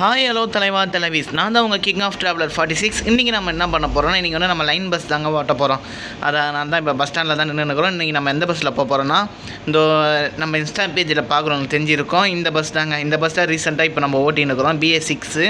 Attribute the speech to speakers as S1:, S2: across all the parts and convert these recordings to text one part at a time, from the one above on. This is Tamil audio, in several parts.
S1: ஹாய் ஹலோ தலைவா தலைவிஸ். நான் தான் உங்கள் king of traveller forty six இன்றைக்கி நம்ம என்ன பண்ண போகிறோம்னா இன்றைக்கி வந்து நம்ம லைன் பஸ் தாங்க ஓட்ட போகிறோம் அதை நான் தான் இப்போ பஸ் ஸ்டாண்டில் தான் நின்று இருக்கிறோம் இன்றைக்கி நம்ம எந்த பஸ்ஸில் போக போகிறோன்னா இந்த நம்ம இன்ஸ்டா பேஜில் பார்க்குறவங்களுக்கு தெரிஞ்சிருக்கோம். இந்த பஸ் தாங்க. இந்த பஸ் தான் ரீசெண்டாக இப்போ நம்ம ஓட்டின்னு இருக்கிறோம் பிஏ சிக்ஸு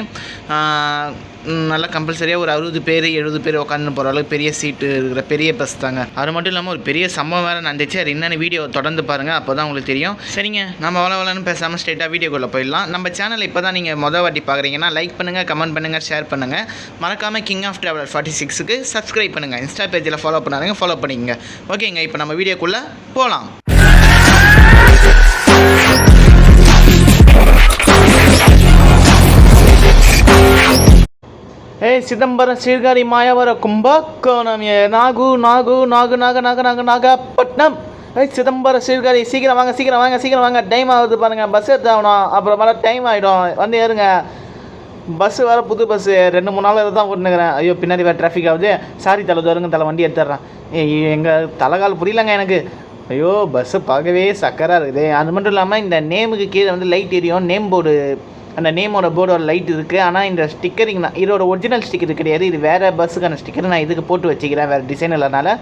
S1: நல்லா கம்பல்சரியாக ஒரு அறுபது பேர் எழுபது பேர் உட்காந்து போகிற அளவுக்கு பெரிய சீட்டு இருக்கிற பெரிய பஸ் தாங்க. அது மட்டும் இல்லாமல் ஒரு பெரிய சம்பவம் வேறு நடந்துச்சு. அது என்னென்ன வீடியோ தொடர்ந்து பாருங்கள் அப்போ தான் உங்களுக்கு தெரியும். சரிங்க. நம்ம வள வளன்னு பேசாமல் ஸ்ட்ரெயிட்டாக வீடியோக்குள்ளே போயிடலாம். நம்ம சேனல் இப்போ தான் நீங்கள் மொதல் வாட்டி பார்க்குறீங்கன்னா லைக் பண்ணுங்கள் கமெண்ட் பண்ணுங்கள் ஷேர் பண்ணுங்கள் மறக்காமல் கிங் ஆஃப் ட்ராவலர் ஃபார்ட்டி சிக்ஸுக்கு சப்ஸ்கிரைப் பண்ணுங்கள் இன்ஸ்டா பேஜில் ஃபாலோ பண்ணாருங்க ஃபாலோ பண்ணிக்கங்க. ஓகேங்க இப்போ நம்ம வீடியோக்குள்ளே போகலாம் ஏய் சிதம்பரம் சீர்காழி மாயவர கும்பகோணம் ஏ நாகு நாகு நாகு நாக நாக நாக நாகப்பட்டினம் ஏய் சிதம்பரம் சீர்காழி சீக்கிரம் வாங்க சீக்கிரம் வாங்க சீக்கிரம் வாங்க டைம் ஆகுது பாருங்கள் பஸ் எடுத்தாகணும் அப்புறம் மேலே டைம் ஆகிடும் வந்து ஏறுங்க பஸ்ஸு வேறு புது பஸ்ஸு ரெண்டு மூணு நாள் இதை தான் ஓட்டுனுக்கிறேன் ஐயோ பின்னாடி வேறு டிராஃபிக் ஆகுது சாரி தலை தருங்க தலை வண்டி எடுத்துட்றேன் ஏய் எங்கள் தலைகால் புரியலங்க எனக்கு ஐயோ பஸ்ஸு பார்க்கவே சக்கராக இருக்குது அது மட்டும் இல்லாமல் இந்த நேமுக்கு கீழே வந்து லைட் எரியும் நேம் போர்டு அந்த நேமோட போர்டோட லைட் இருக்குது ஆனால் இந்த ஸ்டிக்கரிங் நான் இதோட ஒரிஜினல் ஸ்டிக்கர் கிடையாது. இது வேறு பஸ்ஸுக்கான ஸ்டிக்கர் நான் இதுக்கு போட்டு வச்சுக்கிறேன் வேறு டிசைன் இல்லைனால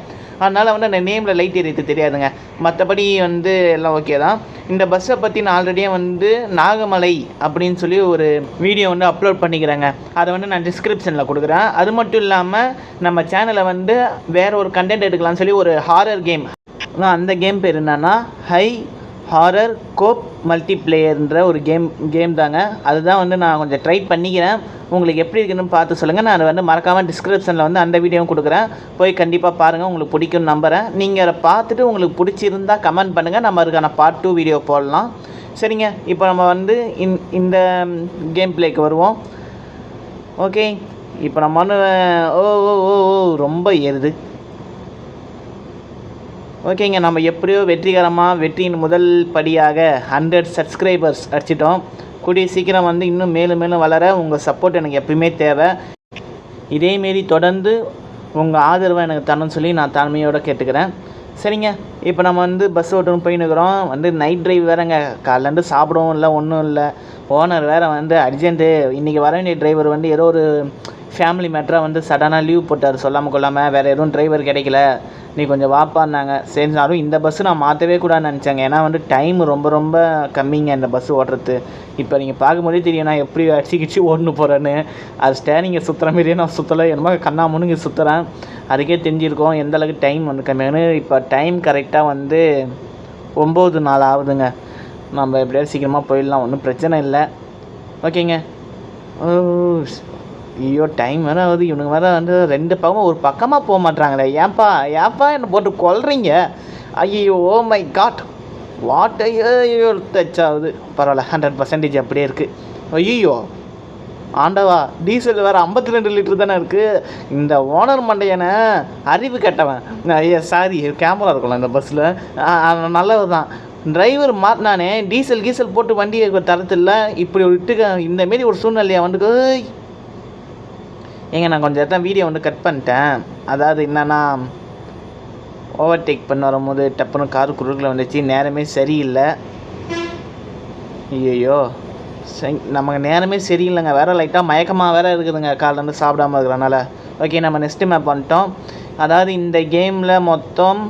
S1: அதனால் வந்து அந்த நேமில் லைட் எரியது தெரியாதுங்க. மற்றபடி வந்து எல்லாம் ஓகே தான். இந்த பஸ்ஸை பற்றி நான் ஆல்ரெடியே வந்து நாகமலை அப்படின்னு சொல்லி ஒரு வீடியோ வந்து அப்லோட் பண்ணிக்கிறேங்க. அதை வந்து நான் டிஸ்கிரிப்ஷனில் கொடுக்குறேன். அது மட்டும் இல்லாமல் நம்ம சேனலை வந்து வேறு ஒரு கண்டென்ட் எடுக்கலாம்னு சொல்லி ஒரு ஹாரர் கேம் அந்த கேம் பேர் என்னன்னா ஹை ஹாரர் கோப் மல்டிப்ளேயர்ன்ற ஒரு கேம் கேம் தாங்க. அதுதான் வந்து நான் கொஞ்சம் ட்ரை பண்ணிக்கிறேன். உங்களுக்கு எப்படி இருக்குன்னு பார்த்து சொல்லுங்கள் நான் வந்து மறக்காமல் டிஸ்கிரிப்ஷனில் வந்து அந்த வீடியோவும் கொடுக்குறேன். போய் கண்டிப்பாக பாருங்கள் உங்களுக்கு பிடிக்கும்னு நம்புகிறேன் நீங்கள் அதை பார்த்துட்டு உங்களுக்கு பிடிச்சிருந்தா கமெண்ட் பண்ணுங்கள் நம்ம அதுக்கான பார்ட் டூ வீடியோ போடலாம். சரிங்க. இப்போ நம்ம வந்து இந் இந்த கேம் பிளேக்கு வருவோம். ஓகே இப்போ நம்ம ஓ ஓ ஓ ஓ ரொம்ப ஏறுது. ஓகேங்க நம்ம எப்படியோ வெற்றிகரமாக வெற்றியின் முதல் படியாக ஹண்ட்ரட் சப்ஸ்கிரைபர்ஸ் அடிச்சிட்டோம். கூடிய சீக்கிரம் வந்து இன்னும் மேலும் மேலும் வளர உங்கள் சப்போர்ட் எனக்கு எப்பயுமே தேவை. இதேமாரி தொடர்ந்து உங்கள் ஆதரவை எனக்கு தரணும்னு சொல்லி நான் தாழ்மையோடு கேட்டுக்கிறேன். சரிங்க இப்போ நம்ம வந்து பஸ் ஓட்டணும் போயின்னுக்குறோம் வந்து நைட் டிரைவ் வேறங்க காலைலேருந்து சாப்பிடவும் இல்லை ஒன்றும் இல்லை. ஓனர் வேறு வந்து அர்ஜென்ட்டு இன்றைக்கி வர வேண்டிய டிரைவர் வந்து ஏதோ ஒரு ஃபேமிலி மேட்டராக வந்து சடனாக லீவ் போட்டார் சொல்லாமல் கொள்ளாமல் வேறு எதுவும் டிரைவர் கிடைக்கல. நீ கொஞ்சம் வாப்பான்னாங்க சரினாலும் இந்த பஸ்ஸு நான் மாற்றவே கூடாதுன்னு நினச்சேங்க. ஏன்னா வந்து டைம் ரொம்ப ரொம்ப கம்மிங்க இந்த பஸ்ஸு ஓட்டுறது இப்போ நீங்கள் பார்க்கும்போதே தெரியும் நான் எப்படி அடிச்சுக்கிச்சு ஓடணும் போகிறேன்னு அது ஸ்டேரிங்கை சுற்றுற மாரியே நான் சுற்றலை என்னமோ கண்ணா முன்னுங்க சுற்றுறேன் அதுக்கே தெரிஞ்சிருக்கோம் எந்த அளவுக்கு டைம் வந்து கம்மியானு இப்போ டைம் கரெக்டாக வந்து ஒம்பது நாள் ஆகுதுங்க. நம்ம எப்படியாவது சீக்கிரமாக போயிடலாம். ஒன்றும் பிரச்சனை இல்லை. ஓகேங்க. ஓ ஐயோ டைம் வேறு ஆகுது. இவனுங்க வேறு வந்து ரெண்டு பக்கமும் ஒரு பக்கமாக போக மாட்டாங்களே ஏன்பா ஏன்பா என்னை போட்டு கொல்றீங்க? ஐயோ ஓ மை காட் வாட் ஐயோ டச் ஆகுது. பரவாயில்ல ஹண்ட்ரட் பர்சன்டேஜ் அப்படியே இருக்குது ஐயோ ஆண்டவா டீசல் வேறு ஐம்பத்தி ரெண்டு லிட்டர் தானே இருக்குது இந்த ஓனர் மண்டையனை அறிவு கெட்டவன். ஐயா சாரி கேமரா இருக்கலாம் இந்த பஸ்ஸில் நல்லது தான் டிரைவர் மாட்டினானே டீசல் கீசல் போட்டு வண்டியை தரத்தில்ல. இப்படி ஒரு இட்டுக்க இந்தமாரி ஒரு சூழ்நிலையை வந்துட்டு ஏங்க நான் கொஞ்சம் இடத்துல வீடியோ வந்து கட் பண்ணிட்டேன். அதாவது என்னென்னா ஓவர்டேக் பண்ண வரும்போது டப்புனு கார் குறுக்கில் வந்துச்சு நேரமே சரியில்லை. ஐயோ சரி நமக்கு நேரமே சரியில்லைங்க. வேறு லைட்டாக மயக்கமாக வேறு இருக்குதுங்க. காலேருந்து சாப்பிடாம இருக்கிறனால ஓகே நம்ம நெக்ஸ்ட்டு மேப் வந்துட்டோம். அதாவது இந்த கேமில் மொத்தம்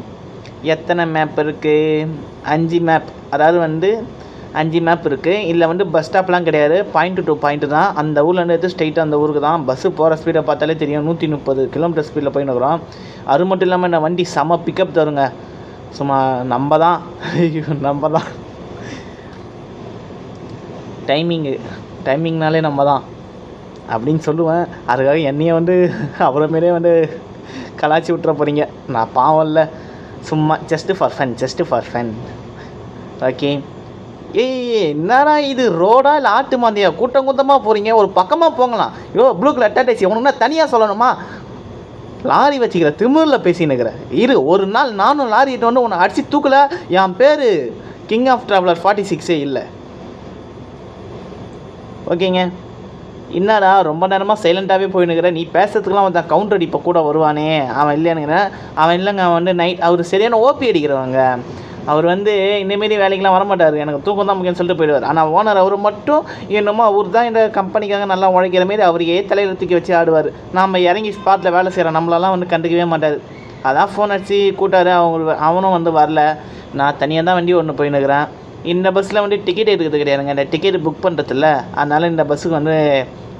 S1: எத்தனை மேப் இருக்குது அஞ்சு மேப் அதாவது வந்து அஞ்சு மேப் இருக்குது இதில் வந்து பஸ் ஸ்டாப்லாம் கிடையாது. பாயிண்ட் டு பாயிண்ட் தான். அந்த ஊர்லேருந்து எடுத்து ஸ்ட்ரைட்டாக அந்த ஊருக்கு தான். பஸ்ஸு போகிற ஸ்பீடை பார்த்தாலே தெரியும். நூற்றி முப்பது கிலோமீட்டர் ஸ்பீடில் போயின்னு இருக்கிறோம். அது மட்டும் இல்லாமல் இந்த வண்டி செம பிக்கப் தருங்க. சும்மா நம்ம தான். ஐயோ நம்ம தான். டைமிங்கு டைமிங்னாலே நம்ம தான். அப்படின்னு சொல்லுவேன். அதுக்காக என்னையே வந்து அவரை வந்து கலாச்சி விட்டுற போகிறீங்க நான் பாவம் இல்லை. சும்மா just for fun just for fun okay ஏய் என்னடா இது? ரோடா இல்லை ஆட்டு மாந்தியா? கூட்டம் கூட்டமாக போகிறீங்க ஒரு பக்கமாக போங்களாம் ஐயோ ப்ளூ கலர் டாட்டேசி உனக்குன்னா தனியாக சொல்லணுமா? லாரி வச்சுக்கிற திமிரில் பேசினுக்கிற. இரு ஒரு நாள் நானும் லாரி இட்டு வந்து உன்னை அடித்து தூக்கல. என் பேர் கிங் ஆஃப் ட்ராவலர் ஃபார்ட்டி சிக்ஸே இல்லை. ஓகேங்க என்னடா ரொம்ப நேரமாக சைலண்ட்டாகவே போயினுக்கிற. நீ பேசுறதுக்குலாம் அவன் கவுண்டர் அடிப்ப கூட வருவானே. அவன் இல்லையானுங்கிறேன் அவன் இல்லைங்க அவன் வந்து நைட் அவர் சரியான ஓபி அடிக்கிறவங்க. அவர் வந்து இந்தமாரி வேலைக்கெலாம் வரமாட்டார். எனக்கு தூக்கம் தான் முக்கியம்னு சொல்லிட்டு போயிடுவார். ஆனால் ஓனர் அவர் மட்டும் என்னமோ அவர் தான் இந்த கம்பெனிக்காக நல்லா உழைக்கிற மாரி அவரையே தலையில் தூக்கி வச்சு ஆடுவார்? நாம் இறங்கி ஸ்பாட்டில் வேலை செய்கிற நம்மளெல்லாம் வந்து கண்டுக்கவே மாட்டார். அதான் ஃபோன் அடிச்சு கூட்டாரு அவங்க அவனும் வந்து வரல. நான் தனியாக தான் வண்டி ஒன்று போயின்னுக்கிறேன் இந்த பஸ்ஸில் வந்து டிக்கெட் எடுக்கிறது கிடையாதுங்க இந்த டிக்கெட் புக் பண்ணுறதில்ல அதனால் இந்த பஸ்ஸுக்கு வந்து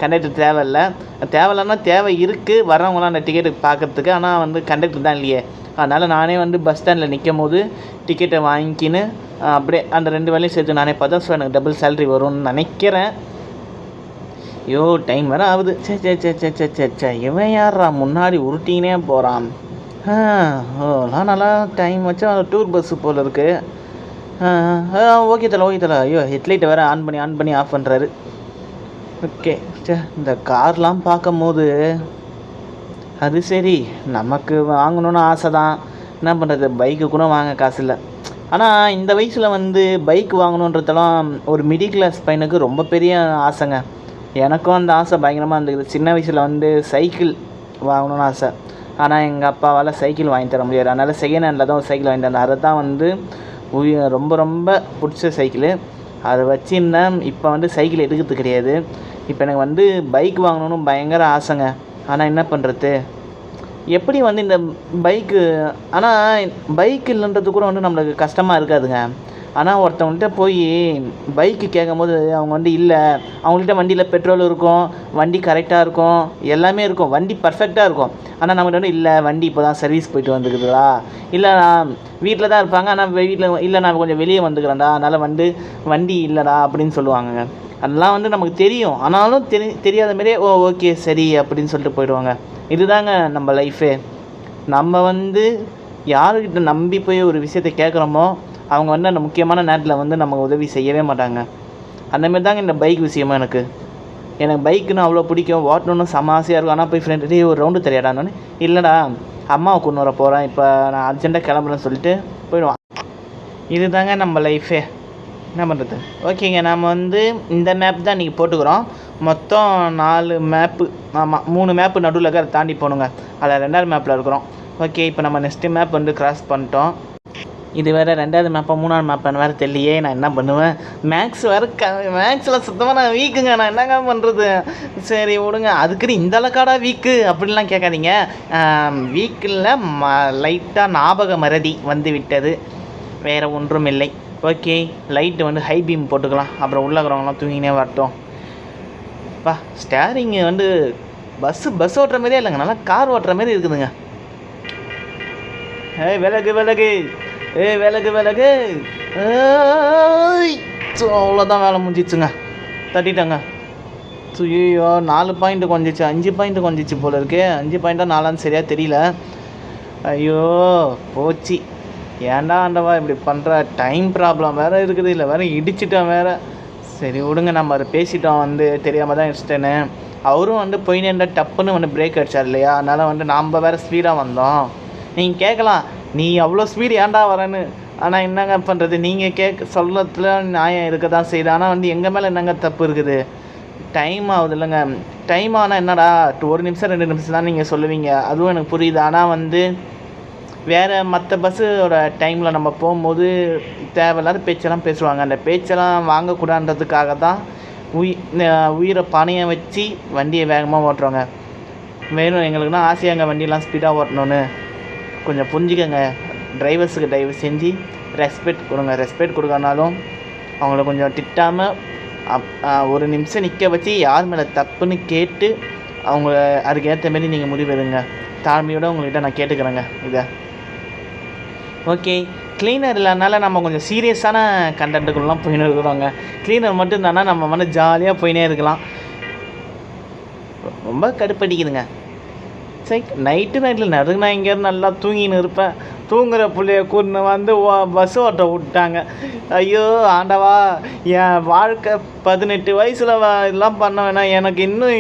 S1: கண்டக்டர் தேவையில்ல. தேவையில்லன்னா தேவை இருக்குது வரவங்களாம் அந்த டிக்கெட்டு பார்க்குறதுக்கு. ஆனால் வந்து கண்டக்டர் தான் இல்லையே. அதனால் நானே வந்து பஸ் ஸ்டாண்டில் நிற்கும் போது டிக்கெட்டை வாங்கிக்கின்னு அப்படியே அந்த ரெண்டு வேலையும் சேர்த்து நானே பார்த்தா ஸோ எனக்கு டபுள் சேலரி வரும்னு நினைக்கிறேன். ஐயோ டைம் வேறு ஆகுது. சே சே சே சே சே சே சே இவன் யாரா முன்னாடி உருட்டினே போகிறான் ஓ நல்லா டைம் வச்சா டூர் பஸ்ஸு போல் இருக்குது ஓகே தலை ஓகே தலை. ஐயோ ஹெட்லைட்டை வேறு ஆன் பண்ணி ஆன் பண்ணி ஆஃப் பண்ணுறாரு ஓகே சே இந்த கார்லாம் பார்க்கும்போது அது சரி நமக்கு வாங்கணும்னு ஆசை தான் என்ன பண்ணுறது பைக்கு கூட வாங்க காசு இல்லை. ஆனால் இந்த வயசில் வந்து பைக் வாங்கணுன்றதெல்லாம் ஒரு மிடில் கிளாஸ் பையனுக்கு ரொம்ப பெரிய ஆசைங்க. எனக்கும் அந்த ஆசை பயங்கரமாக இருந்தது. சின்ன வயசில் வந்து சைக்கிள் வாங்கணும்னு ஆசை. ஆனால் எங்கள் அப்பாவால் சைக்கிள் வாங்கி தர முடியாது. அதனால் செகண்ட் ஹேண்டில் தான் ஒரு சைக்கிள் வாங்கி தந்தேன். அதை தான் வந்து உய ரொம்ப ரொம்ப பிடிச்ச சைக்கிளு. அதை வச்சுருந்தேன் இப்போ வந்து சைக்கிள் எடுக்கிறது கிடையாது. இப்போ எனக்கு வந்து பைக் வாங்கணும்னு பயங்கர ஆசைங்க. ஆனால் என்ன பண்ணுறது எப்படி வந்து இந்த பைக்கு ஆனால் பைக் இல்லைன்றது கூட வந்து நம்மளுக்கு கஷ்டமாக இருக்காதுங்க. ஆனால் ஒருத்தவங்கள்ட்ட போய் பைக்கு கேட்கும்போது அவங்க வந்து இல்லை அவங்கள்ட்ட வண்டியில் பெட்ரோல் இருக்கும் வண்டி கரெக்டாக இருக்கும் எல்லாமே இருக்கும் வண்டி பர்ஃபெக்டாக இருக்கும். ஆனால் நம்மகிட்ட வந்து இல்லை வண்டி இப்போ தான் சர்வீஸ் போயிட்டு வந்துருக்குதுடா. இல்லை நான் வீட்டில் தான் இருப்பாங்க ஆனால் வீட்டில் இல்லை நான் கொஞ்சம் வெளியே வந்துக்கிறேன்டா அதனால் வந்து வண்டி இல்லைடா அப்படின்னு சொல்லுவாங்கங்க. அதெல்லாம் வந்து நமக்கு தெரியும். ஆனாலும் தெரி தெரியாத மாதிரியே ஓ ஓகே சரி அப்படின்னு சொல்லிட்டு போயிடுவாங்க. இதுதாங்க நம்ம லைஃபே நம்ம வந்து யாருக்கிட்ட நம்பி போய் ஒரு விஷயத்தை கேட்குறோமோ அவங்க வந்து அந்த முக்கியமான நேரத்தில் வந்து நமக்கு உதவி செய்யவே மாட்டாங்க. அந்தமாரி தாங்க இந்த பைக் விஷயமா எனக்கு. எனக்கு பைக்குன்னு அவ்வளோ பிடிக்கும். ஓட்டணும்னு செம ஆசையாக இருக்கும். ஆனால் போய் ஃப்ரெண்டு ஒரு ரவுண்டு தெரியாடான்னு? இல்லைடா அம்மாவை கொண்டு வர போகிறேன் இப்போ நான் அர்ஜென்ட்டாக கிளம்புறேன்னு சொல்லிட்டு போயிடுவான். இதுதாங்க நம்ம லைஃபே என்ன பண்ணுறது ஓகேங்க நாம் வந்து இந்த மேப் தான் இன்றைக்கி போட்டுக்கிறோம். மொத்தம் நாலு மேப்பு ஆமாம் மூணு மேப்பு நடுவில் இருக்க அதை தாண்டி போகணுங்க. அதில் ரெண்டாவது மேப்பில் இருக்கிறோம். ஓகே இப்போ நம்ம நெக்ஸ்ட்டு மேப் வந்து கிராஸ் பண்ணிட்டோம். இது வேறு ரெண்டாவது மேப்பா மூணாவது மேப்பான்னு வேறு தெரியலையே நான் என்ன பண்ணுவேன்? மேக்ஸ் வேறு க மேக்ஸில் சுத்தமாக நான் வீக்குங்க. நான் என்னங்க பண்ணுறது சரி விடுங்க. அதுக்குன்னு இந்த அளவுக்காடா வீக்கு? அப்படின்லாம் கேட்காதீங்க. வீக்கில் ம லைட்டாக ஞாபக மறதி வந்து விட்டது. வேறு ஒன்றும் இல்லை. ஓகே லைட்டு வந்து ஹை பீம் போட்டுக்கலாம். அப்புறம் உள்ள இருக்கிறவங்களாம் தூங்கினே வரட்டும். பா ஸ்டேரிங்கு வந்து பஸ்ஸு பஸ் ஓட்டுற மாதிரியே இல்லைங்க. நல்லா கார் ஓட்டுற மாதிரி இருக்குதுங்க. ஏய் விலகு விலகு. ஏய் விலகு விலகு. ஸோ அவ்வளோதான் வேலை முடிஞ்சிச்சுங்க. தட்டிட்டாங்க. ஸோ ஐயோ நாலு பாயிண்ட் கொஞ்சிச்சு அஞ்சு பாயிண்ட் கொஞ்சிச்சு போல இருக்கே. அஞ்சு பாயிண்ட்டாக நாலான்னு சரியாக தெரியல. ஐயோ போச்சு. ஏன்டா ஆண்டவா இப்படி பண்ணுற டைம் ப்ராப்ளம் வேறு இருக்குது. இல்லை வேறு இடிச்சிட்டேன் வேறு. சரி விடுங்க. நம்ம அதை பேசிட்டோம் வந்து. தெரியாமல் தான் இடிச்சிட்டேன்னு. அவரும் வந்து போயின்னு டப்புன்னு வந்து பிரேக் அடிச்சார் இல்லையா? அதனால் வந்து நாம் வேறு ஸ்பீடாக வந்தோம். நீங்கள் கேட்கலாம் நீ அவ்வளோ ஸ்பீடு ஏன்டா வரேன்னு? ஆனால் என்னங்க பண்ணுறது நீங்கள் கேட்க சொல்கிறதுல நியாயம் இருக்க தான் செய்யுது. ஆனால் வந்து எங்கள் மேலே என்னங்க தப்பு இருக்குது? டைம் ஆகுது இல்லைங்க டைம் ஆனால் என்னடா ஒரு நிமிஷம் ரெண்டு நிமிஷம் தான் நீங்கள் சொல்லுவீங்க. அதுவும் எனக்கு புரியுது. ஆனால் வந்து வேறு மற்ற பஸ்ஸோட டைமில் நம்ம போகும்போது தேவையில்லாத பேச்செல்லாம் பேசுவாங்க. அந்த பேச்செல்லாம் வாங்கக்கூடாதுன்றதுக்காக தான் உயி உயிரை பணையம் வச்சு வண்டியை வேகமாக ஓட்டுறோங்க வேணும் எங்களுக்குன்னா ஆசையாங்க வண்டியெல்லாம் ஸ்பீடாக ஓட்டணுன்னு கொஞ்சம் புரிஞ்சுக்கங்க. டிரைவர்ஸுக்கு தயவு செஞ்சு ரெஸ்பெக்ட் கொடுங்க. ரெஸ்பெக்ட் கொடுக்கறனாலும் அவங்கள கொஞ்சம் திட்டாமல் அப் ஒரு நிமிஷம் நிற்க வச்சு யார் மேலே தப்புன்னு கேட்டு அவங்க அதுக்கேற்ற மாரி நீங்கள் முடிவெடுங்க. தாழ்மையோடு உங்கள்கிட்ட நான் கேட்டுக்கிறேங்க. இதை. ஓகே க்ளீனர் இல்லைனால நம்ம கொஞ்சம் சீரியஸான கண்டென்ட்டுக்குள்ளலாம் போயின்னு இருக்கிறோங்க. க்ளீனர் மட்டும் இருந்தானா நம்ம வந்து ஜாலியாக போயினே இருக்கலாம். ரொம்ப கடுப்படிக்குதுங்க. சரி நைட்டு நைட்டில் நடுங்க நான் இங்கேருந்து நல்லா தூங்கின்னு இருப்பேன் தூங்குற பிள்ளைய கூட்டின்னு வந்து பஸ் ஓட்ட விட்டாங்க. ஐயோ ஆண்டவா என் வாழ்க்கை பதினெட்டு வயசில் இதெல்லாம் பண்ண வேணாம். எனக்கு இன்னும்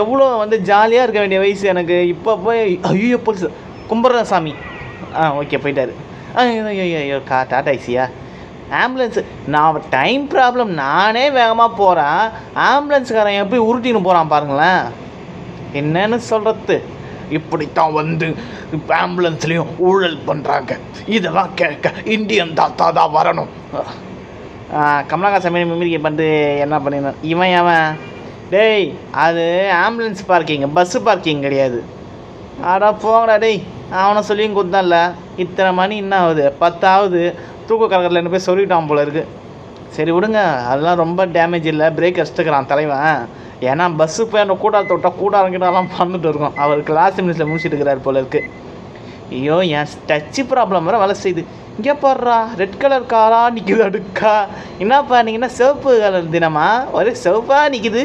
S1: எவ்வளோ வந்து ஜாலியாக இருக்க வேண்டிய வயசு எனக்கு. இப்போ போய் ஐயோ புதுசு கும்பிட்றேன் சாமி. ஆ ஓகே போயிட்டாரு. ஐயோ ஐயோ கா டாடா ஐசியா. ஆம்புலன்ஸு நான் டைம் ப்ராப்ளம் நானே வேகமாக போகிறேன் ஆம்புலன்ஸ்காரன் எப்படி உருட்டின்னு போகிறான் பாருங்களேன். என்னன்னு சொல்கிறது
S2: இப்படித்தான் வந்து ஆம்புலன்ஸ்லேயும் ஊழல் பண்ணுறாங்க இதெல்லாம் கேட்க இந்தியன் தாத்தா தான் வரணும்.
S1: ஆ, கமலஹாசன் மிமிரிக்கை பண்ணிட்டு என்ன பண்ணிருந்தான் இவன் அவன் டேய் அது ஆம்புலன்ஸ் பார்க்கிங் பஸ்ஸு பார்க்கிங் கிடையாது. ஆடா போங்கடா டேய். அவனை சொல்லியும் கொடுத்தான்ல. இத்தனை மணி என்ன ஆகுது? பத்தாவது. தூக்க கலக்கத்தில் என்ன போய் சொல்லிட்டான் போல இருக்கு. சரி விடுங்க. அதெல்லாம் ரொம்ப டேமேஜ் இல்லை. பிரேக் அடிச்சுக்கிறான் தலைவன். ஏன்னா பஸ்ஸு போய் அந்த கூட்டாரத்தை விட்டா கூட்டாரம் கிட்டாலாம் பண்ணிட்டு இருக்கோம். அவர் கிளாஸ் மினிட்ஸில் முடிச்சிட்டு இருக்கிறார் போல இருக்கு. ஐயோ என் டச்சு ப்ராப்ளம் வர வேலை செய்யுது. இங்கே போடுறா ரெட் கலர் காரா நிற்குது அடுக்கா. என்னப்பா நீங்கள் சிவப்பு கலர் தினமா? ஒரே சிவப்பாக நிற்கிது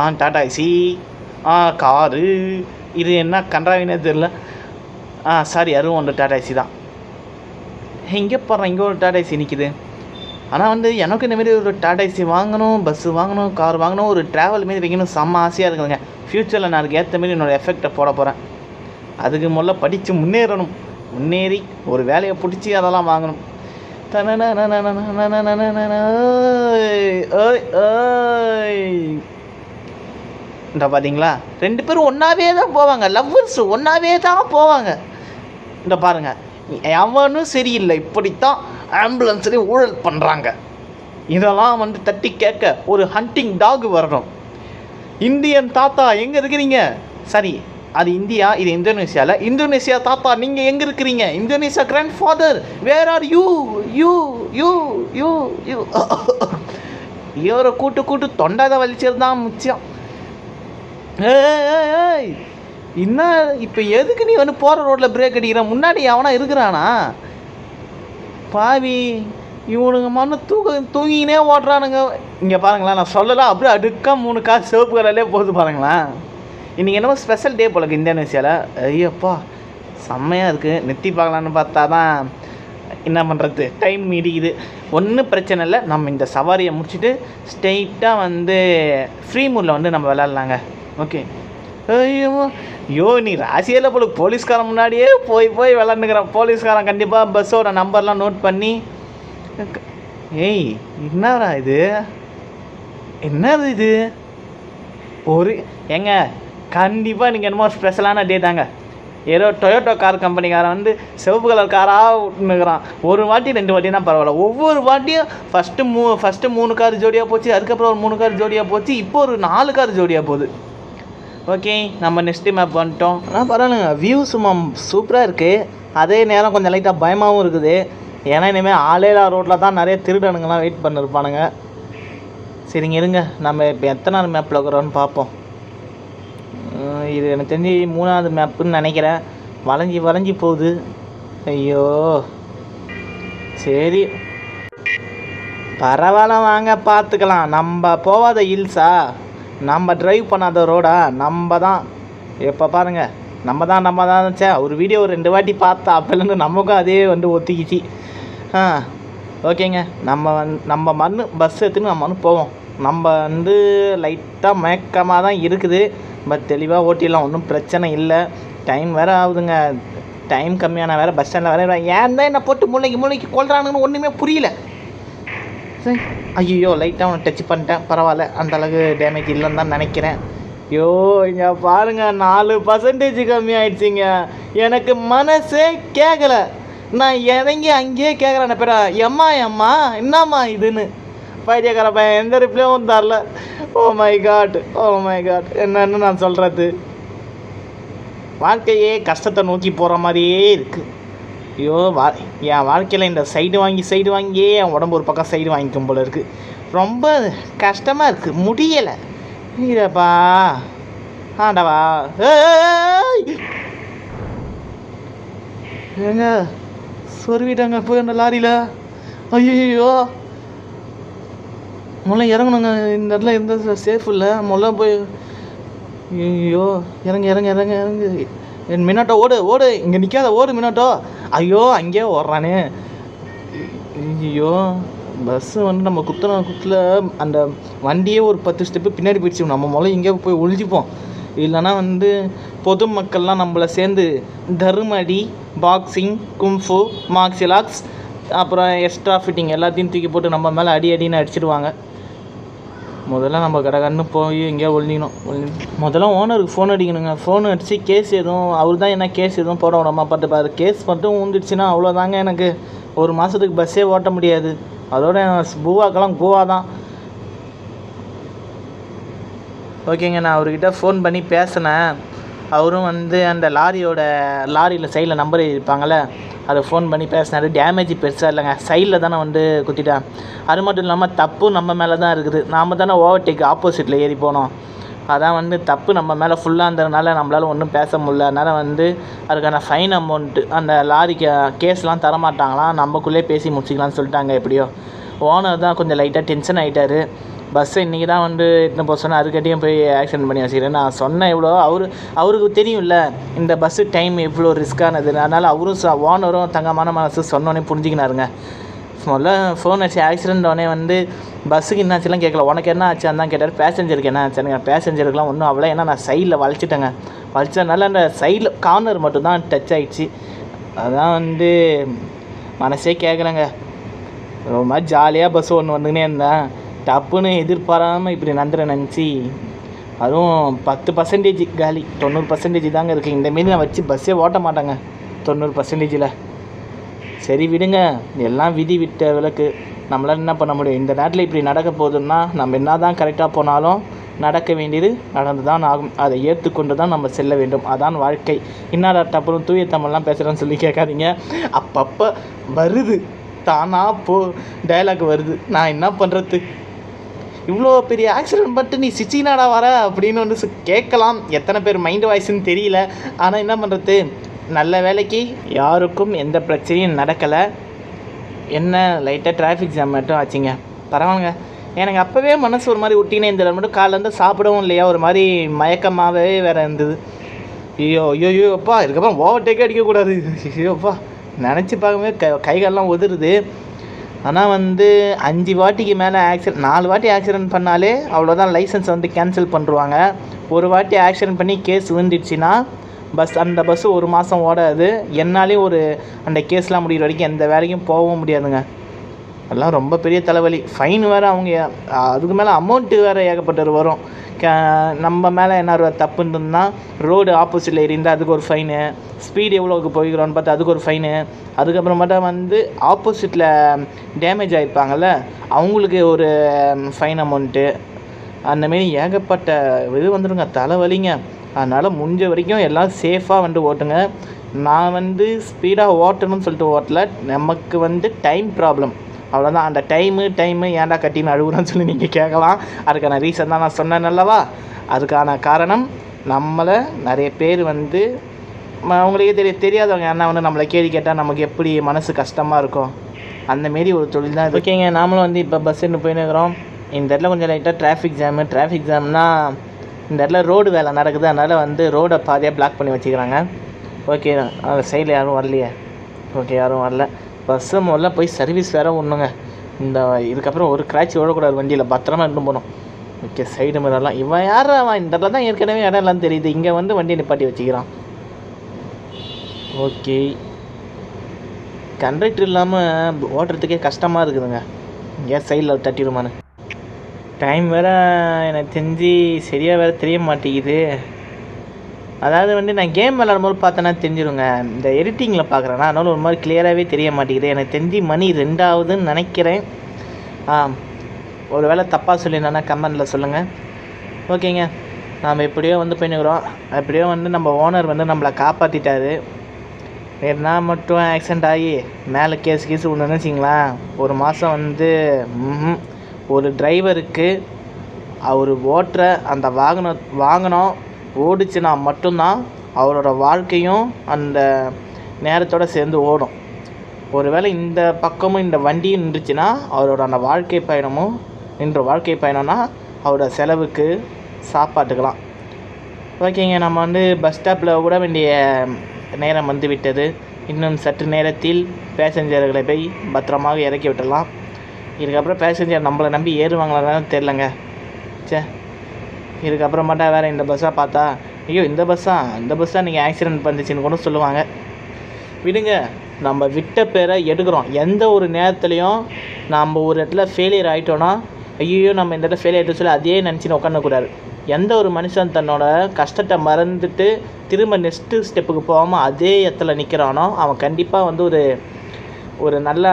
S1: ஆ டாடா ஐசி ஆ காரு. இது என்ன கன்றாவினே தெரில ஆ சாரி அதுவும் ஒன்று டாடா ஐசி தான். இங்கே போடுறேன் இங்கே ஒரு டாடா ஐசி நிற்கிது ஆனால் வந்து எனக்கு இந்தமாரி ஒரு டாடா ஏசி வாங்கணும் பஸ்ஸு வாங்கணும் கார் வாங்கணும் ஒரு ட்ராவல் மாரி வைக்கணும் செம்ம ஆசையாக இருக்குதுங்க. ஃப்யூச்சரில் நான் அதுக்கு ஏற்ற மாரி என்னோடய எஃபெக்டை போட போகிறேன் அதுக்கு முதல்ல படித்து முன்னேறணும். முன்னேறி ஒரு வேலையை பிடிச்சி அதெல்லாம் வாங்கணும். இந்த பார்த்தீங்களா ரெண்டு பேரும் ஒன்றாவே தான் போவாங்க லவ்வர்ஸ் ஒன்றாவே தான் போவாங்க இந்த பாருங்கள் அவனும் சரியில்லை இப்படித்தான் ஆம்புலன்ஸ்லேயும் ஊழல் பண்ணுறாங்க இதெல்லாம் வந்து தட்டி கேட்க ஒரு ஹண்டிங் டாக் வரணும். இந்தியன் தாத்தா எங்கே இருக்கிறீங்க? சரி அது இந்தியா இது இந்தோனேஷியாவில் இந்தோனேஷியா தாத்தா நீங்கள் எங்கே இருக்கிறீங்க? Indonesia grandfather where are you you you you you இவரை கூட்டு கூட்டு தொண்டாத வலிச்சது முக்கியம். ஏய். என்ன இப்போ எதுக்கு நீ வந்து போகிற ரோட்டில் பிரேக் அடிக்கிற? முன்னாடி அவனா இருக்கிறானா? பாவி இவனுங்க மண்ணு தூக்க தூங்கினே ஓட்டுறானுங்க. இங்கே பாருங்களேன் நான் சொல்லலாம் அப்படியே அடுக்கா மூணு காசு சிவப்பு கலர்லேயே போகுது பாருங்களேன். இன்றைக்கி என்னமோ ஸ்பெஷல் டே போலக்கு இந்தோனேஷியாவில் ஐயப்பா செம்மையாக இருக்குது நெத்தி பார்க்கலான்னு பார்த்தா தான் என்ன பண்ணுறது டைம் மீடிக்குது ஒன்றும் பிரச்சனை இல்லை. நம்ம இந்த சவாரியை முடிச்சுட்டு ஸ்ட்ரெயிட்டாக வந்து ஃப்ரீ மூடில் வந்து நம்ம விளாட்லாங்க ஓகே ஐயோ. ஐயோ நீ ராசியில் போல போலீஸ்காரன் முன்னாடியே போய் போய் விளாண்டுக்கிறான். போலீஸ்காரன் கண்டிப்பாக பஸ்ஸோட நம்பர்லாம் நோட் பண்ணி ஏய் என்னடா இது? என்னது இது? ஒரு ஏங்க கண்டிப்பாக நீங்கள் என்னமோ ஸ்பெஷலான டே தாங்க. ஏதோ டொயோட்டோ கார் கம்பெனிக்காரன் வந்து சிவப்பு கலர் காராக விட்டுனுக்குறான் ஒரு வாட்டி ரெண்டு வாட்டினா பரவாயில்ல. ஒவ்வொரு வாட்டியும் ஃபஸ்ட்டு மூ ஃபஸ்ட்டு மூணு கார் ஜோடியாக போச்சு அதுக்கப்புறம் ஒரு மூணு கார் ஜோடியாக போச்சு இப்போ ஒரு நாலு கார் ஜோடியாக போகுது. ஓகே நம்ம நெக்ஸ்ட் மேப் வந்துட்டோம். ஆனால் பரவாயில்லைங்க வியூ சும்மா சூப்பராக இருக்குது அதே நேரம் கொஞ்சம் லைட்டாக பயமாகவும் இருக்குது. ஏன்னா இனிமேல் ஆலேலா ரோட்டில் தான் நிறைய திருடனுங்கலாம் வெயிட் பண்ணிருப்பானுங்க. சரிங்க இருங்க. நம்ம இப்போ எத்தனாவது மேப்பில் இருக்கிறோன்னு பார்ப்போம். இது எனக்கு தெரிஞ்சு மூணாவது மேப்புன்னு நினைக்கிறேன். வளைஞ்சி வளைஞ்சி போகுது. ஐயோ. சரி. பரவாயில்ல வாங்க பார்த்துக்கலாம். நம்ம போகாத ஹில்ஸா நம்ம டிரைவ் பண்ணாத ரோடா நம்ம தான் எப்போ பாருங்க நம்ம தான் நம்ம தான் சே ஒரு வீடியோ ஒரு ரெண்டு வாட்டி பார்த்தா அப்போலேருந்து நமக்கும் அதே வந்து ஒத்திக்கிச்சு. ஆ ஓகேங்க. நம்ம வந் நம்ம மண் பஸ் எடுத்துன்னு நம்ம மண் போவோம். நம்ம வந்து லைட்டாக மயக்கமாக தான் இருக்குது. பட் தெளிவாக ஓட்டிடலாம். ஒன்றும் பிரச்சனை இல்லை. டைம் வேறு ஆகுதுங்க. டைம் கம்மியான வேறு பஸ் ஸ்டாண்டில் வேறு ஏன் தான் என்ன போட்டு மூளைக்கு மூளைக்கு கொள்றானுங்கன்னு ஒன்றுமே புரியல. சரி ஐயோ லைட்டாக அவனை டச் பண்ணிட்டேன். பரவாயில்ல அந்தளவுக்கு டேமேஜ் இல்லைன்னு தான் நினைக்கிறேன். ஐயோ இங்கே பாருங்க நாலு பர்சன்டேஜ் கம்மி ஆயிடுச்சிங்க எனக்கு மனசே கேட்கல நான் இறங்கி அங்கேயே கேட்குறேன் பேரா எம்மா எம்மா என்னம்மா இதுன்னு? பைத்தியக்கார பையன் எந்த ரிப்ளையும் தரல. Oh my God oh my God என்னன்னு நான் சொல்கிறது வாழ்க்கையே கஷ்டத்தை நோக்கி போகிற மாதிரியே இருக்குது ஐயோ வா என் வாழ்க்கையில் இந்த சைடு வாங்கி சைடு வாங்கியே என் உடம்பு ஒரு பக்கம் சைடு வாங்கிக்கும் போல இருக்குது ரொம்ப கஷ்டமாக இருக்குது முடியலை. இதப்பா ஆண்டவா. ஏங்க சொருவிட்டாங்க போய் அந்த லாரியில். ஐயோ முதல்ல இறங்கணுங்க. இந்த இடத்துல எந்த சேஃப் இல்லை. முதல்ல போய் ஐயோ இறங்க இறங்க இறங்க இறங்கு. என் மினாட்டோ ஓடு ஓடு. இங்கே நிற்காத ஓடு மினாட்டோ ஐயோ அங்கேயே ஓடுறானே. ஐயோ பஸ்ஸு வந்து நம்ம குத்துன குத்துல. அந்த வண்டியே ஒரு பத்து ஸ்டெப்பு பின்னாடி போயிடுச்சு. நம்ம முதல்ல இங்கே போய் ஒழிஞ்சிப்போம் இல்லைன்னா வந்து பொதுமக்கள்லாம் நம்மளை சேர்ந்து தருமடி பாக்ஸிங் கும்ஃபு மார்க்சிலாக்ஸ் அப்புறம் எக்ஸ்ட்ரா ஃபிட்டிங் எல்லாத்தையும் தூக்கி போட்டு நம்ம மேலே அடி அடின்னு அடிச்சிடுவாங்க முதல்ல நம்ம கடகன்னு போய் எங்கேயோ ஒழிஞ்சிக்கணும் ஒழிஞ்சு முதல்ல ஓனருக்கு ஃபோன் அடிக்கணுங்க. ஃபோன் அடித்து கேஸ் எதுவும் அவர் தான் என்ன கேஸ் எதுவும் போட விடாம பட்டு பாரு. கேஸ் மட்டும் ஊந்துடுச்சுன்னா அவ்வளோதாங்க எனக்கு. ஒரு மாதத்துக்கு பஸ்ஸே ஓட்ட முடியாது. அதோட பூவாக்கெல்லாம் கோவா தான் ஓகேங்க நான் அவர்கிட்ட ஃபோன் பண்ணி பேசினேன். அவரும் வந்து அந்த லாரியோட லாரியில் சைடில் நம்பர் இருப்பாங்கள அதை ஃபோன் பண்ணி பேசினாரு. டேமேஜ் பெருசாக இல்லைங்க. சைடில் தானே வந்து குத்திட்டேன் அது மட்டும் இல்லாமல் தப்பு நம்ம மேலே தான் இருக்குது. நாம் தானே ஓவர்டேக் ஆப்போசிட்டில் ஏறி போனோம். அதான் வந்து தப்பு நம்ம மேலே ஃபுல்லாக இருந்ததுனால நம்மளால் ஒன்றும் பேச முடியல. அதனால் வந்து அதுக்கான ஃபைன் அமௌண்ட்டு அந்த லாரிக்கு கேஸ்லாம் தரமாட்டாங்களாம். நம்மக்குள்ளே பேசி முடிச்சிக்கலாம்னு சொல்லிட்டாங்க எப்படியோ. ஓனர் தான் கொஞ்சம் லைட்டாக டென்ஷன் ஆகிட்டார் பஸ்ஸை இன்றைக்கி தான் வந்து இத்தனை போக சொன்னேன் போய் ஆக்சிடென்ட் பண்ணி வச்சுக்கிறேன். நான் சொன்னேன் எவ்வளோ அவரு அவருக்கு தெரியும்ல இந்த பஸ்ஸு டைம் எவ்வளோ ரிஸ்க்கானது அதனால் அவரும் ச ஓனரும் தங்கமான மனசு சொன்னோன்னே புரிஞ்சுக்கினாருங்க. முதல்ல ஃபோன் அடிச்சு ஆக்சிடென்ட் உடனே வந்து பஸ்ஸுக்கு என்னாச்சுலாம் கேட்கல. உனக்கு என்ன ஆச்சு? தான் கேட்டார். பேசஞ்சருக்கு என்ன ஆச்சுன்னு பேசஞ்சருக்குலாம் ஒன்றும் அவ்வளோ ஏன்னா நான் சைடில் வளைச்சிட்டேங்க வளைச்சதுனால அந்த சைடில் கார்னர் மட்டும்தான் டச் ஆகிடுச்சு அதான் வந்து மனசே கேட்கலங்க. ரொம்ப ஜாலியாக பஸ் ஒன்று வந்துக்கினே இருந்தேன். டப்புன்னு எதிர்பாராமல் இப்படி நந்துற நினச்சி அதுவும் பத்து பர்சன்டேஜ் காலி. தொண்ணூறு பர்சன்டேஜ் தாங்க இருக்குது இந்தமாரி நான் வச்சு பஸ்ஸே ஓட்ட மாட்டேங்க. தொண்ணூறு பர்சன்டேஜில் சரி விடுங்க. எல்லாம் விதி விட்ட விளக்கு. நம்மளால் என்ன பண்ண முடியும்? இந்த நேரத்தில் இப்படி நடக்க போகுதுன்னா நம்ம என்ன தான் கரெக்டாக போனாலும் நடக்க வேண்டியது நடந்து தான் ஆகும். அதை ஏற்றுக்கொண்டு தான் நம்ம செல்ல வேண்டும். அதான் வாழ்க்கை. என்னடா டப்புறம் தூய தமிழ்லாம் பேசுகிறேன்னு சொல்லி கேட்காதீங்க. அப்பப்போ வருது. தானா போ டயலாக் வருது. நான் என்ன பண்ணுறது இவ்வளோ பெரிய ஆக்சிடென்ட் பட்டு நீ சிச்சினாடா வர அப்படின்னு வந்து கேட்கலாம். எத்தனை பேர் மைண்ட் வாய்ஸ்ன்னு தெரியல. ஆனால் என்ன பண்ணுறது நல்ல வேலைக்கு யாருக்கும் எந்த பிரச்சனையும் நடக்கலை. என்ன லைட்டாக டிராஃபிக் ஜாம் மட்டும் ஆச்சுங்க. பரவாயில்லைங்க. எனக்கு அப்போவே மனசு ஒரு மாதிரி ஒட்டினே இந்த மட்டும் காலைலேருந்து சாப்பிடவும் இல்லையா? ஒரு மாதிரி மயக்கமாகவே வேற இருந்தது. ஐயோ ஐயோ ஐயோ அப்பா இதுக்கப்புறம் ஓவர்டேக்கே அடிக்கக்கூடாது. ஐயோ அப்பா. நினச்சி பார்க்கவே க கைகாலெலாம் உதிருது ஆனால் வந்து அஞ்சு வாட்டிக்கு மேலே ஆக்சிடென்ட் நாலு வாட்டி ஆக்சிடென்ட் பண்ணாலே அவ்வளோதான் லைசன்ஸ் வந்து கேன்சல் பண்ணுருவாங்க. ஒரு வாட்டி ஆக்சிடென்ட் பண்ணி கேஸ் விழுந்துடுச்சுன்னா பஸ் அந்த பஸ்ஸு ஒரு மாதம் ஓடாது. என்னாலையும் ஒரு அந்த கேஸ்லாம் முடிகிற வரைக்கும் எந்த வேலைக்கும் போகவும் முடியாதுங்க. அதெல்லாம் ரொம்ப பெரிய தலைவலி. ஃபைன் வேறு அவங்க அதுக்கு மேலே அமௌண்ட்டு வேறு ஏகப்பட்டது வரும். நம்ம மேலே என்ன ஒரு தப்பு இருந்ததுன்னா ரோடு ஆப்போசிட்டில் இருந்தால் அதுக்கு ஒரு ஃபைனு ஸ்பீடு எவ்வளோக்கு போய்க்கிறோன்னு பார்த்து அதுக்கு ஒரு ஃபைனு அதுக்கப்புறமேட்டா வந்து ஆப்போசிட்டில் டேமேஜ் ஆகிருப்பாங்கள்ல அவங்களுக்கு ஒரு ஃபைன் அமௌண்ட்டு அந்தமாரி ஏகப்பட்ட இது வந்துடுங்க தலைவலிங்க. அதனால் முடிஞ்ச வரைக்கும் எல்லாம் சேஃபாக வந்து ஓட்டுங்க. நான் வந்து ஸ்பீடாக ஓட்டணும்னு சொல்லிட்டு ஓட்டல. நமக்கு வந்து டைம் ப்ராப்ளம் அவ்வளோதான் அந்த டைமு டைமு ஏன்டா கட்டின்னு அழுகுறேன்னு சொல்லி நீங்கள் கேட்கலாம். அதுக்கான ரீசன் தான் நான் சொன்னேன் அல்லவா? அதுக்கான காரணம் நம்மளை நிறைய பேர் வந்து அவங்களுக்கே தெரிய தெரியாதவங்க. என்ன வந்து நம்மளை கேள்வி கேட்டால் நமக்கு எப்படி மனசு கஷ்டமாக இருக்கும்? அந்த மாரி ஒரு தொழில் தான் ஓகேங்க நாமளும் வந்து இப்போ பஸ்ஸுன்னு போயின்னு இருக்கிறோம். இந்த இடத்துல கொஞ்சம் லைட்டாக டிராஃபிக் ஜாமு டிராஃபிக் ஜாம்னா இந்த இடத்துல ரோடு வேலை நடக்குது. அதனால் வந்து ரோடை பாதியாக பிளாக் பண்ணி வச்சுக்கிறாங்க. ஓகே அந்த சைடில் யாரும் வரலையே. ஓகே யாரும் வரல. பஸ்ஸு முதல்ல போய் சர்வீஸ் வேறு ஒன்றுங்க இந்த இதுக்கப்புறம் ஒரு கிராட்ச் விடக்கூடாது வண்டியில். பத்திரமா இருந்து போகணும். ஓகே சைடு மிரர்லாம் இவன் யார் அவன்? இந்த இடத்துல தான் ஏற்கனவே இடம் இல்லைன்னு தெரியுது. இங்கே வந்து வண்டியை நிப்பாட்டி வச்சுக்கிறான். ஓகே. கண்டக்டர் இல்லாமல் ஓட்டுறதுக்கே கஷ்டமாக இருக்குதுங்க. ஏன் சைடில் தட்டிடுமான்னு. டைம் வேற எனக்கு தெரிஞ்சு சரியாக வேறு தெரிய மாட்டேங்குது. அதாவது வந்து நான் கேம் விளாடும்போது பார்த்தேன்னா தெரிஞ்சிருங்க. இந்த எடிட்டிங்கில் பார்க்குறேன்னா அதனால ஒரு மாதிரி கிளியராகவே தெரிய மாட்டேங்குது. எனக்கு தெரிஞ்சு மணி ரெண்டாவதுன்னு நினைக்கிறேன். ஆ ஒரு வேளை தப்பாக சொல்லியிருந்தேன்னா கமெண்டில் சொல்லுங்கள் ஓகேங்க. நாம் எப்படியோ வந்து போயின்னுக்குறோம். எப்படியோ வந்து நம்ம ஓனர் வந்து நம்மளை காப்பாற்றிட்டாரு என்ன மட்டும் ஆக்சிடென்ட் ஆகி மேலே கேஸ் கீஸ் ஒன்று வச்சிங்களேன் ஒரு மாதம் வந்து ஒரு டிரைவருக்கு அவர் ஓட்டுற அந்த வாகனம் வாகனம் ஓடிச்சுன்னா மட்டும்தான் அவரோட வாழ்க்கையும் அந்த நேரத்தோடு சேர்ந்து ஓடும். ஒருவேளை இந்த பக்கமும் இந்த வண்டியும் நின்றுச்சுன்னா அவரோட அந்த வாழ்க்கை பயணமும் நின்ற வாழ்க்கை பயணம்னா அவரோட செலவுக்கு சாப்பாட்டுக்கலாம் ஓகேங்க நம்ம வந்து பஸ் ஸ்டாப்பில் விட வேண்டிய நேரம் வந்து விட்டது. இன்னும் சற்று நேரத்தில் பேசஞ்சர்களை போய் பத்திரமாக இறக்கி விட்டுடலாம். இதுக்கப்புறம் பேசஞ்சர் நம்மளை நம்பி ஏறுவாங்களான்னு தெரிலங்க சே இதுக்கப்புறமாட்டா வேறு இந்த பஸ்ஸாக பார்த்தா ஐயோ இந்த பஸ்ஸா இந்த பஸ் தான் நீங்கள் ஆக்சிடென்ட் பண்ணிச்சின்னு கூட சொல்லுவாங்க. விடுங்க நம்ம விட்ட பேரை எடுக்கிறோம். எந்த ஒரு நேரத்துலையும் நாம் ஒரு இடத்துல ஃபெயிலியர் ஆகிட்டோன்னா ஐயோ நம்ம இந்த இடத்துல ஃபெயில் ஆகிட்டு சொல்லி அதே நினச்சின்னு உட்காந்துக்கூடாது எந்த ஒரு மனுஷன் தன்னோட கஷ்டத்தை மறந்துட்டு திரும்ப நெக்ஸ்ட்டு ஸ்டெப்புக்கு போகாமல் அதே இடத்துல நிற்கிறானோ அவன் கண்டிப்பாக வந்து ஒரு ஒரு நல்ல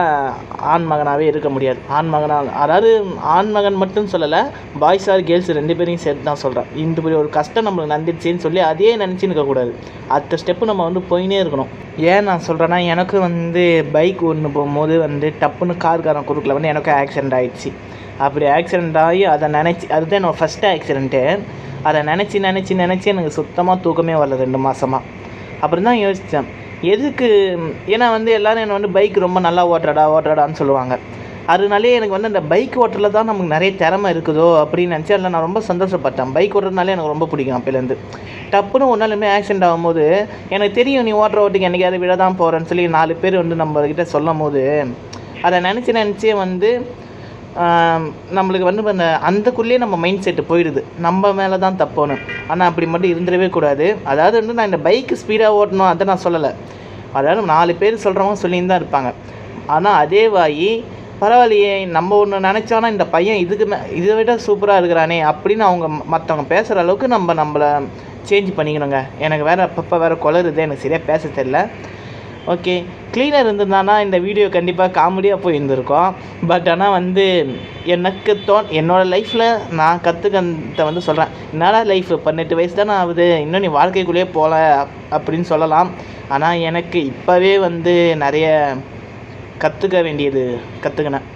S1: ஆண் மகனாகவே இருக்க முடியாது. ஆண் மகனாக அதாவது ஆண் மகன் மட்டும் சொல்லலை பாய்ஸ் ஆர் கேர்ள்ஸ் ரெண்டு பேரையும் சேர்த்து தான் சொல்கிறேன் இந்த மாதிரி ஒரு கஷ்டம் நம்மளுக்கு நந்திடுச்சின்னு சொல்லி அதே நினச்சின்னு இருக்கக்கூடாது அடுத்த ஸ்டெப்பு நம்ம வந்து போயினே இருக்கணும். ஏன் நான் சொல்கிறேன்னா எனக்கு வந்து பைக் ஒன்று போகும்போது வந்து டப்புன்னு கார்காரன் குறுக்கில் வந்து எனக்கு ஆக்சிடெண்ட் ஆகிடுச்சு அப்படி ஆக்சிடெண்ட் ஆகி அதை நினச்சி அதுதான் என்னோட ஃபஸ்ட்டு ஆக்சிடெண்ட்டு அதை நினச்சி நினச்சி நினச்சி எனக்கு சுத்தமாக தூக்கமே வரல ரெண்டு மாதமாக அப்புறம் தான் யோசித்தேன் எதுக்கு? ஏன்னா வந்து எல்லோரும் என்னை வந்து பைக் ரொம்ப நல்லா ஓட்டுறடா ஓட்டுறடான்னு சொல்லுவாங்க. அதனாலே எனக்கு வந்து அந்த பைக் ஓட்டுறதுல தான் நமக்கு நிறைய திறமை இருக்குதோ அப்படின்னு நினச்சி அதில் நான் ரொம்ப சந்தோஷப்பட்டேன். பைக் ஓட்டுறதுனாலே எனக்கு ரொம்ப பிடிக்கும் அப்போலேருந்து டப்புன்னு ஒரு ஆக்சிடென்ட் ஆகும்போது எனக்கு தெரியும் நீ ஓட்டுற ஓட்டுக்கு என்றைக்காவது விட தான் போகிறேன்னு சொல்லி நாலு பேர் வந்து நம்மக்கிட்ட சொல்லும் போது அதை நினச்சி நினச்சே வந்து நம்மளுக்கு வந்து அந்த அந்தக்குள்ளேயே நம்ம மைண்ட் செட்டு போயிடுது. நம்ம மேலே தான் தப்போன்னு. ஆனால் அப்படி மட்டும் இருந்துடவே கூடாது. அதாவது வந்து நான் இந்த பைக்கு ஸ்பீடாக ஓட்டணும் அதை நான் சொல்லலை. அதாவது நாலு பேர் சொல்கிறவங்க சொல்லின்னு தான் இருப்பாங்க. ஆனால் அதே வாயி பரவாயில்லையே நம்ம ஒன்று நினச்சோன்னா இந்த பையன் இதுக்கு மே இதை விட சூப்பராக இருக்கிறானே அப்படின்னு அவங்க மற்றவங்க பேசுகிற அளவுக்கு நம்ம நம்மளை சேஞ்ச் பண்ணிக்கணுங்க. எனக்கு வேறு அப்பப்போ வேறு குளருது எனக்கு சரியாக பேச தெரில ஓகே க்ளீனர் இருந்திருந்தானா இந்த வீடியோ கண்டிப்பாக காமெடியாக போயிருந்திருக்கோம். பட் ஆனால் வந்து எனக்கு தோ என்னோடய லைஃப்பில் நான் கற்றுக்கிட்ட வந்து சொல்கிறேன் என்னடா லைஃப் பன்னெண்டு வயசு தானே ஆகுது இன்னும் நீ வாழ்க்கைக்குள்ளேயே போகல அப்படின்னு சொல்லலாம். ஆனால் எனக்கு இப்போவே வந்து நிறைய கற்றுக்க வேண்டியது கற்றுக்கினேன்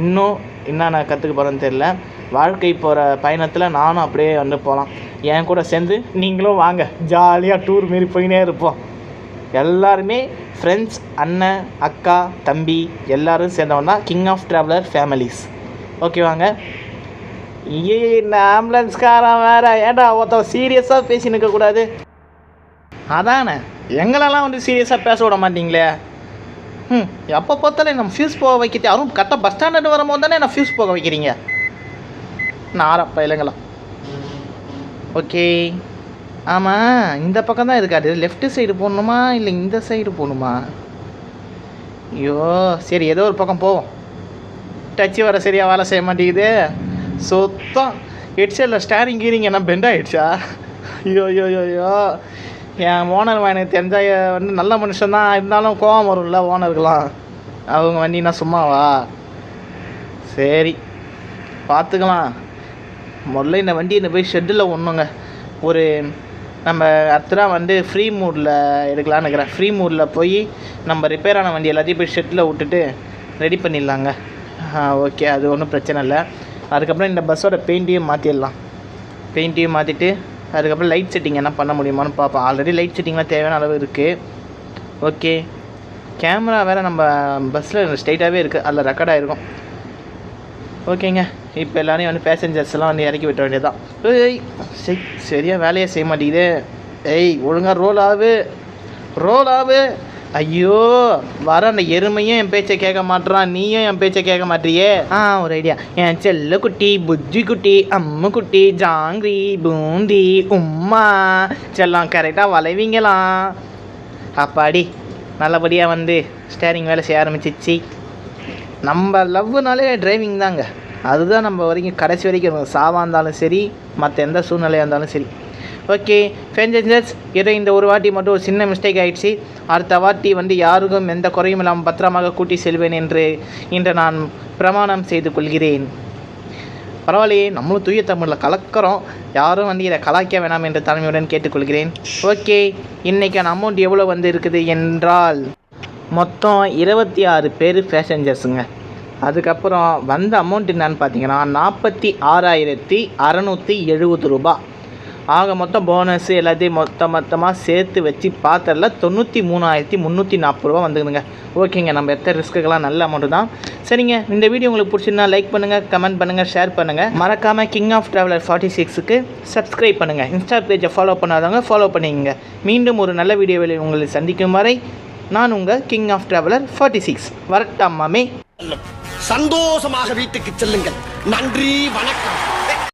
S1: இன்னும் என்ன நான் கற்றுக்க போகிறேன்னு தெரில வாழ்க்கை போகிற பயணத்தில் நானும் அப்படியே வந்து போகலாம் என் கூட சேர்ந்து நீங்களும் வாங்க. ஜாலியாக டூர் மாரி போயினே இருப்போம். எல்லாருமே ஃப்ரெண்ட்ஸ் அண்ணன் அக்கா தம்பி எல்லாரும் தான் கிங் ஆஃப் ட்ராவலர் ஃபேமிலிஸ் ஓகேவாங்க ஏ இந்த ஆம்புலன்ஸ்காரன் வேற. ஏன்டா ஒருத்தன் சீரியஸாக பேசி நிற்கக்கூடாது அதானே. எங்களெல்லாம் வந்து சீரியஸாக பேச விட மாட்டீங்களே? ம் எப்போ பார்த்தாலும் நம்ம ஃபியூஸ் போக வைக்கிறது. அதுவும் கரெக்டாக பஸ் ஸ்டாண்டர்ட் வரும்போது தானே நான் ஃபியூஸ் போக வைக்கிறீங்க? நாரப்பா இல்லைங்களா ஓகே ஆமாம் இந்த பக்கம் தான் இருக்காது. லெஃப்ட் சைடு போகணுமா இல்லை இந்த சைடு போகணுமா? ஐயோ சரி ஏதோ ஒரு பக்கம் போவோம். டச்சு வர சரியாக வேலை செய்ய மாட்டேங்குது. சுத்தம். ஹெட்செட்டில் ஸ்டேரிங் கீரிங் என்ன பெண்ட் ஆகிடுச்சா ஐயோ ஐயோ ஐயோ என் ஓனர் எனக்கு தெரிஞ்ச வந்து நல்ல மனுஷன் தான் இருந்தாலும் கோவம் வரும்ல ஓனருக்கெலாம் அவங்க வண்டினா சும்மாவா? சரி பார்த்துக்கலாம். முதல்ல இந்த வண்டி இந்த போய் ஷெட்டில் ஒன்றுங்க ஒரு நம்ம அடுத்ததான் வந்து ஃப்ரீ மூடில் எடுக்கலான்னு இருக்கிறேன் ஃப்ரீ மூடில் போய் நம்ம ரிப்பேர் ஆன வண்டி எல்லாத்தையும் போய் ஷெட்டில் விட்டுட்டு ரெடி பண்ணிடலாங்க. ஓகே அது ஒன்றும் பிரச்சனை இல்லை. அதுக்கப்புறம் இந்த பஸ்ஸோட பெயிண்ட்டையும் மாற்றிடலாம் பெயிண்ட்டையும் மாற்றிட்டு அதுக்கப்புறம் லைட் செட்டிங் என்ன பண்ண முடியுமான்னு பார்ப்போம். ஆல்ரெடி லைட் செட்டிங்லாம் தேவையான அளவு இருக்குது ஓகே கேமரா வேறு நம்ம பஸ்ஸில் ஸ்ட்ரைட்டாகவே இருக்குது அதில் ரெக்கார்ட் ஆகிருக்கும் ஓகேங்க. இப்போ எல்லாரையும் வந்து பேசஞ்சர்ஸ்லாம் வந்து இறக்கி விட்ட வேண்டியதுதான். ஏய் சரி சரியாக வேலையை செய்ய மாட்டேங்குது. ஏய் ஒழுங்காக ரோல் ஆகு ரோல் ஆகு ஐயோ வர அந்த எருமையும் என் பேச்சை கேட்க மாட்டான் நீயும் என் பேச்சை கேட்க மாட்டியே. ஆ ஒரு ஐடியா என் செல்ல குட்டி புஜ்ஜி குட்டி அம்மு குட்டி ஜாங்கிரி பூந்தி உம்மா. செல்லம் கரெக்டாக வளைவீங்களாம் அப்பாடி நல்லபடியாக வந்து ஸ்டேரிங் வேலை செய்ய ஆரம்பிச்சிச்சு. நம்ம லவ்னாலே டிரைவிங் தாங்க. அதுதான் நம்ம வரைக்கும் கடைசி வரைக்கும் இருக்கும். சாவாக இருந்தாலும் சரி மற்ற எந்த சூழ்நிலையாக இருந்தாலும் சரி. ஓகே ஃபேஞ்சர்ஸ் ஏதோ இந்த ஒரு வாட்டி மட்டும் ஒரு சின்ன மிஸ்டேக் ஆயிடுச்சு. அடுத்த வாட்டி வந்து யாருக்கும் எந்த குறையும் இல்லாமல் பத்திரமாக கூட்டி செல்வேன் என்று இன்று நான் பிரமாணம் செய்து கொள்கிறேன். பரவாயில்லையே நம்மளும் தூய தமிழில் கலக்கிறோம். யாரும் வந்து இதை கலாய்க்க வேணாம் என்று தலைமையுடன் கேட்டுக்கொள்கிறேன். ஓகே இன்றைக்கான அமௌண்ட் எவ்வளோ வந்து இருக்குது என்றால் மொத்தம் இருபத்தி ஆறு பேர் பேசஞ்சர்ஸுங்க அதுக்கப்புறம் வந்த அமௌண்ட் என்னன்னு பார்த்தீங்கன்னா நாற்பத்தி ஆறாயிரத்தி அறநூற்றி எழுபது ரூபா. ஆக மொத்தம் போனஸ் எல்லாத்தையும் மொத்த மொத்தமாக சேர்த்து வச்சு பார்த்ததில் தொண்ணூற்றி மூணாயிரத்தி முந்நூற்றி நாற்பது ரூபா வந்துக்குதுங்க ஓகேங்க நம்ம எத்த ரிஸ்க்குக்கெல்லாம் நல்ல அமௌண்ட்டு தான். சரிங்க இந்த வீடியோ உங்களுக்கு பிடிச்சிருந்தா லைக் பண்ணுங்கள் கமெண்ட் பண்ணுங்கள் ஷேர் பண்ணுங்கள் மறக்காமல் கிங் ஆஃப் ட்ராவலர் ஃபார்ட்டி சிக்ஸுக்கு சப்ஸ்கிரைப் பண்ணுங்கள் இன்ஸ்டா பேஜை ஃபாலோ பண்ணாதவங்க ஃபாலோ பண்ணிக்கங்க. மீண்டும் ஒரு நல்ல வீடியோவில் உங்களை சந்திக்கும் வரை நான் உங்கள் king of traveller forty six வரட்டாமாமே
S3: சந்தோஷமாக வீட்டுக்கு செல்லுங்கள். நன்றி வணக்கம்.